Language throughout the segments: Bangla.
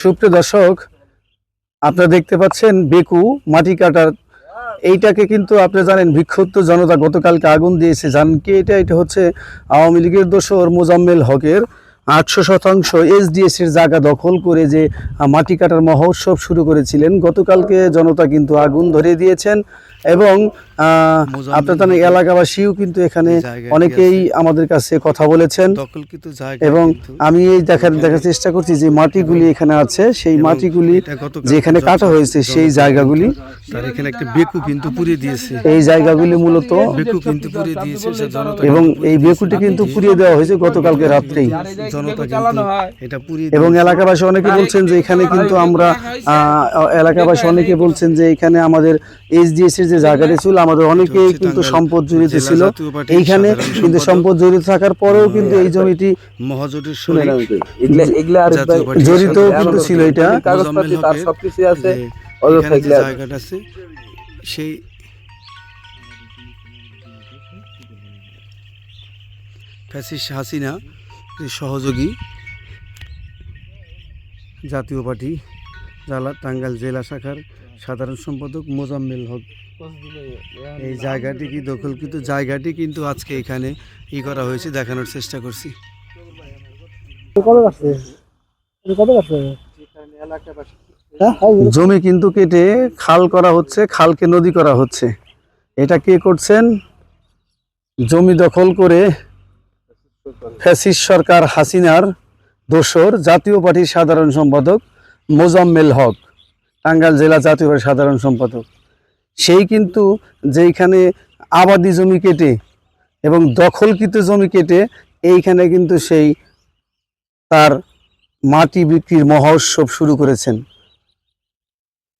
সুপ্রিয় দর্শক, আপনারা দেখতে পাচ্ছেন বেকু মাটি কাটার। এইটাকে কিন্তু আপনি জানেন, বিক্ষুব্ধ জনতা গতকালকে আগুন দিয়েছে। জানকে এটা এটা হচ্ছে আওয়ামী লীগের দোসর মোজাম্মেল হকের আটশো শতাংশ এসডিএস এর জায়গা দখল করে যে মাটি কাটার মহোৎসব শুরু করেছিলেন গতকালকে জনতা কিন্তু আগুন ধরিয়ে দিয়েছেন এবং আহ, আপনার এলাকাবাসীও কিন্তু এখানে অনেকেই আমাদের কাছে কথা বলেছেন। এবং আমি এই দেখার দেখার চেষ্টা করছি যে মাটিগুলি এখানে আছে সেই মাটিগুলি যেখানে কাটা হয়েছে সেই জায়গাগুলি। তার এখানে একটা বেকু কিন্তু পুড়িয়ে দিয়েছে। এই জায়গাগুলি মূলত বেকু কিন্তু পুড়িয়ে দিয়েছে এবং এই বেকুটি কিন্তু পুড়িয়ে দেওয়া হয়েছে গতকালকে রাত্রেই। জনতা কিন্তু এটা পুড়িয়ে এবং এলাকাবাসী অনেকে বলছেন যে এখানে কিন্তু আমরা আহ, এলাকাবাসী অনেকে বলছেন যে এখানে আমাদের এইচডিএস এর যে জায়গাটি ছিল আমাদের অনেকেই কিন্তু সম্পদ জড়িত ছিল। এইখানে কিন্তু সম্পদ জড়িত থাকার পরেও কিন্তু এই জমিটি মহাজোটের পার্টির জড়িত কিন্তু ছিল এটা। কাগজপাতি তার সবকিছু আছে। এখানে যে জায়গাটা আছে সেই ফ্যাসিস হাসিনা যে সহযোগী জাতীয় পার্টি জেলা টাঙ্গাইল জেলা শাখার সাধারণ সম্পাদক মোজাম্মেল হক। এই জায়গাটি কি দখলকৃত? জায়গাটি কিন্তু আজকে এখানে ই করা হয়েছে দেখানোর চেষ্টা করছি। জমি কিন্তু কেটে খাল করা হচ্ছে, খালকে নদী করা হচ্ছে। এটা কে করছেন? জমি দখল করে ফ্যাসিস সরকার হাসিনার দোসর, জাতীয় পার্টির সাধারণ সম্পাদক মোজাম্মেল হক, টাঙ্গাইল জেলা জাতীয় পার্টির সাধারণ সম্পাদক। সেই কিন্তু যেইখানে আবাদি জমি কেটে এবং দখলকৃত জমি কেটে, এইখানে কিন্তু সেই তার মাটি বিক্রির মহোৎসব শুরু করেছেন।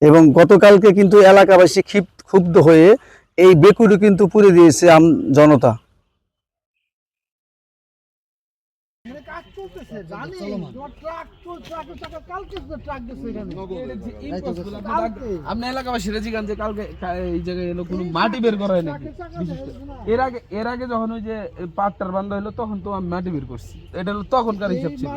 এবং গতকালকে কিন্তু এলাকাবাসী ক্ষিপ্ত ক্ষুব্ধ হয়ে এই বেকুটি কিন্তু পুড়ে দিয়েছে আম জনতা। কাজ চলতেছে জানি তোমার ট্রাক তো ট্রাকের চাকা কালকে তো ট্রাক গেছে এখানে কালকে আপনি এলাকাবাসীরা জিগান যে কালকে এই জায়গায় এলো কোনো মাটি বের করা হয় নাকি? এর আগে এর আগে যখন ওই যে পাটটার বান্ধা হলো তখন তো আমি মাটি বের করছি। এটা হলো তখনকার হিসাব ছিল।